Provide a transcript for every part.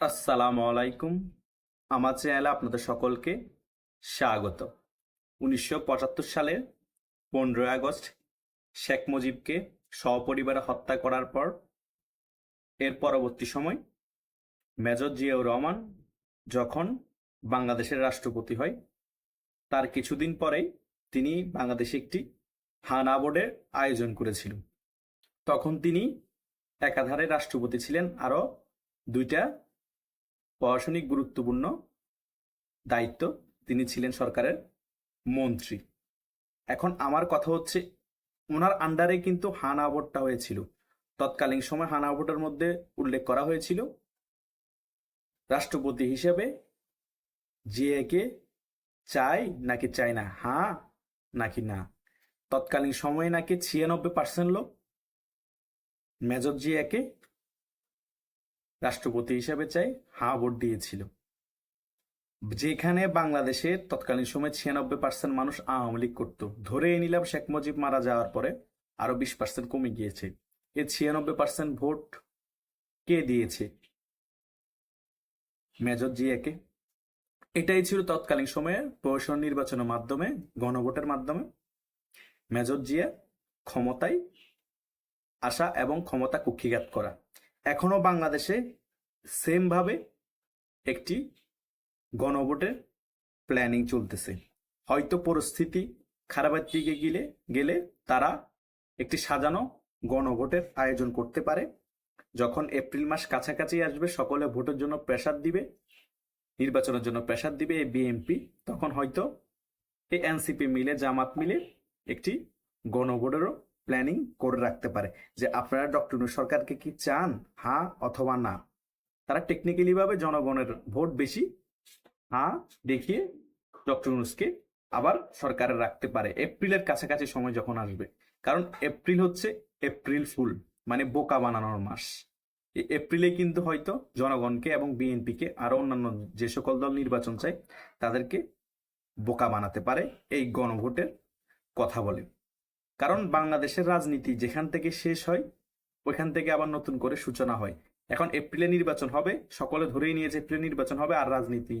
আসসালামু আলাইকুম। আমার চ্যানেলে আপনাদের সকলকে স্বাগত। উনিশশো পঁচাত্তর সালে পনেরোই আগস্ট শেখ মুজিবকে সপরিবারে হত্যা করার পর এর পরবর্তী সময় মেজর জিয়াউর রহমান যখন বাংলাদেশের রাষ্ট্রপতি হয়, তার কিছুদিন পরেই তিনি বাংলাদেশে একটি হানা বোর্ডের আয়োজন করেছিলেন। তখন তিনি একাধারে রাষ্ট্রপতি ছিলেন, আরও দুইটা প্রশাসনিক গুরুত্বপূর্ণ দায়িত্ব তিনি ছিলেন সরকারের মন্ত্রী। এখন আমার কথা হচ্ছে, ওনার আন্ডারে কিন্তু হানা হয়েছিল। তৎকালীন সময় হানা মধ্যে উল্লেখ করা হয়েছিল, রাষ্ট্রপতি হিসেবে জিএকে চাই নাকি চাই না হ্যাঁ নাকি না। তৎকালীন সময়ে নাকি ছিয়ানব্বই পার্সেন্ট লোক, মেজর জিয়াকে রাষ্ট্রপতি হিসাবে চাই, হা ভোট দিয়েছিল। যেখানে বাংলাদেশে তৎকালীন সময় ছিয়ানব্বই পার্সেন্ট মানুষ আওয়ামী লীগ করতো। ধরে নিলাম শেখ মুজিব মারা যাওয়ার পরে আরও বিশ পার্সেন্ট কমে গিয়েছে। এই ছিয়ানব্বই পার্সেন্ট ভোট কে দিয়েছে? মেজর জিয়াকে। এটাই ছিল তৎকালীন সময়ে প্রশাসন নির্বাচনের মাধ্যমে, গণভোটের মাধ্যমে। মেজর জিয়া ক্ষমতায় আসা এবং ক্ষমতা কুক্ষিঘাত করা। এখনও বাংলাদেশে সেমভাবে একটি গণভোটের প্ল্যানিং চলতেছে। হয়তো পরিস্থিতি খারাপের দিকে গেলে গেলে তারা একটি সাজানো গণভোটের আয়োজন করতে পারে। যখন এপ্রিল মাস কাছাকাছি আসবে, সকলে ভোটের জন্য প্রেসার দিবে, নির্বাচনের জন্য প্রেসার দিবে এই বিএনপি, তখন হয়তো এই এনসিপি মিলে, জামাত মিলে একটি গণভোটেরও প্ল্যানিং করে রাখতে পারে যে আপনারা ডক্টর সরকারকে কি চান? হ্যাঁ অথবা না? তারা টেকনিক্যালি ভাবে জনগণের ভোট বেশি। হ্যাঁ দেখিয়ে ডক্টর ইউনূসকে আবার সরকারে রাখতে পারে। এপ্রিলের কাছাকাছি সময় যখন আসবে। কারণ এপ্রিল হচ্ছে এপ্রিল ফুল মানে বোকা বানানোর মাস। এপ্রিলে কিন্তু হয়তো জনগণকে এবং বিএনপিকে আরও অন্যান্য যে সকল দল নির্বাচন চায়, তাদেরকে বোকা বানাতে পারে, এই গণভোটের কথা বলে। কারণ বাংলাদেশের রাজনীতি যেখান থেকে শেষ হয়, ওইখান থেকে আবার নতুন করে সূচনা হয়। এখন এপ্রিলে নির্বাচন হবে, সকলে ধরেই নিয়েছে এপ্রিলে নির্বাচন হবে আর রাজনীতি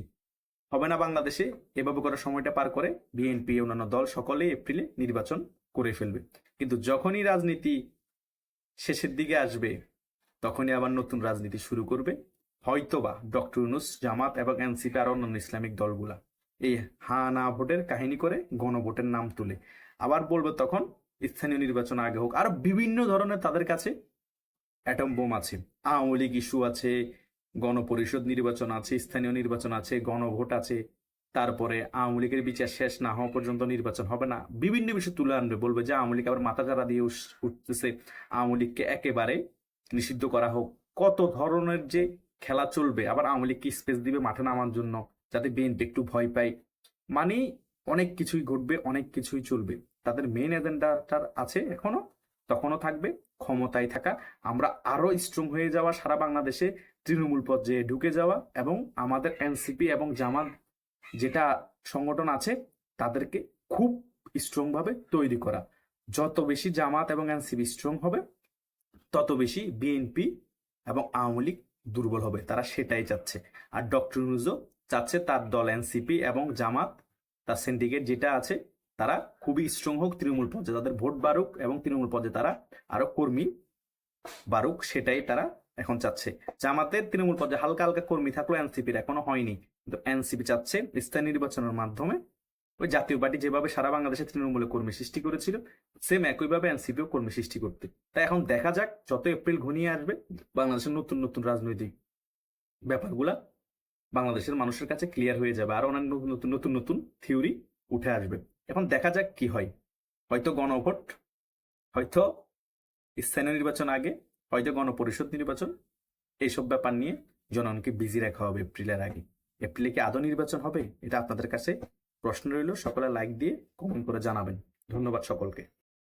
হবে না বাংলাদেশে। এভাবে করে সময়টা পার করে বিএনপি, অন্যান্য দল সকলে এপ্রিলে নির্বাচন করে ফেলবে। কিন্তু যখনই রাজনীতি শেষের দিকে আসবে, তখনই আবার নতুন রাজনীতি শুরু করবে। হয়তোবা ডক্টর ইউনুস, জামাত এবং এনসিপি আর অন্যান্য ইসলামিক দলগুলা এই হা না ভোটের কাহিনী করে গণভোটের নাম তুলে। আবার বলব তখন স্থানীয় নির্বাচন আগে হোক। আর বিভিন্ন ধরনের তাদের কাছে অ্যাটম বোম আছে। আওয়ামী লীগ ইস্যু আছে, গণপরিষদ নির্বাচন আছে, স্থানীয় নির্বাচন আছে, গণভোট আছে। তারপরে আওয়ামী লীগের বিচার শেষ না হওয়া পর্যন্ত নির্বাচন হবে না। বিভিন্ন বিষয় তুলে আনবে, বলবে যে আওয়ামী লীগ আবার মাথা চারা দিয়ে উঠতেছে। আওয়ামী লীগকে একেবারে নিষিদ্ধ করা হোক। কত ধরনের যে খেলা চলবে, আবার আওয়ামী লীগকে স্পেস দিবে মাঠে নামার জন্য, যাতে বিএনপি একটু ভয় পায়। মানে অনেক কিছুই ঘটবে, অনেক কিছুই চলবে। তাদের মেইন এজেন্ডাটার আছে এখনও, তখনও থাকবে, ক্ষমতায় থাকা। আমরা আরও স্ট্রং হয়ে যাওয়া সারা বাংলাদেশে তৃণমূল পর্যায়ে ঢুকে যাওয়া এবং আমাদের এনসিপি এবং জামাত যেটা সংগঠন আছে, তাদেরকে খুব স্ট্রংভাবে তৈরি করা। যত বেশি জামাত এবং এনসিপি স্ট্রং হবে, তত বেশি বিএনপি এবং আওয়ামী লীগ দুর্বল হবে। তারা সেটাই চাচ্ছে। আর ডক্টর নুজো চাচ্ছে তার দল এনসিপি এবং জামাত, তার সিন্ডিকেট যেটা আছে তারা খুবই স্ট্রং হোক, তৃণমূল পর্যায়ে তাদের ভোট বাড়ুক এবং তৃণমূল পর্যায়ে তারা আরও কর্মী বাড়ুক, সেটাই তারা এখন চাচ্ছে। জামাতের তৃণমূল পর্যায়ে হালকা হালকা কর্মী থাকলেও এনসিপির এখনও হয়নি। কিন্তু এনসিপি চাচ্ছে স্থানীয় নির্বাচনের মাধ্যমে ওই জাতীয় পার্টি যেভাবে সারা বাংলাদেশে তৃণমূলে কর্মী সৃষ্টি করেছিল সেম একইভাবে এনসিপিও কর্মী সৃষ্টি করতে। তাই এখন দেখা যাক, যত এপ্রিল ঘনিয়ে আসবে, বাংলাদেশের নতুন নতুন রাজনৈতিক ব্যাপারগুলা বাংলাদেশের মানুষের কাছে ক্লিয়ার হয়ে যাবে। আর অনেক নতুন নতুন নতুন থিওরি উঠে আসবে। এখন দেখা যাক কি হয়। হয়তো গণভোট, হয়তো স্থানীয় নির্বাচন আগে, হয়তো গণপরিষদ নির্বাচন। এইসব ব্যাপার নিয়ে জনগণকে বিজি রাখা হবে এপ্রিলের আগে। এপ্রিলে কি আদৌ নির্বাচন হবে? এটা আপনাদের কাছে প্রশ্ন রইল। সকলে লাইক দিয়ে কমেন্ট করে জানাবেন। ধন্যবাদ সকলকে।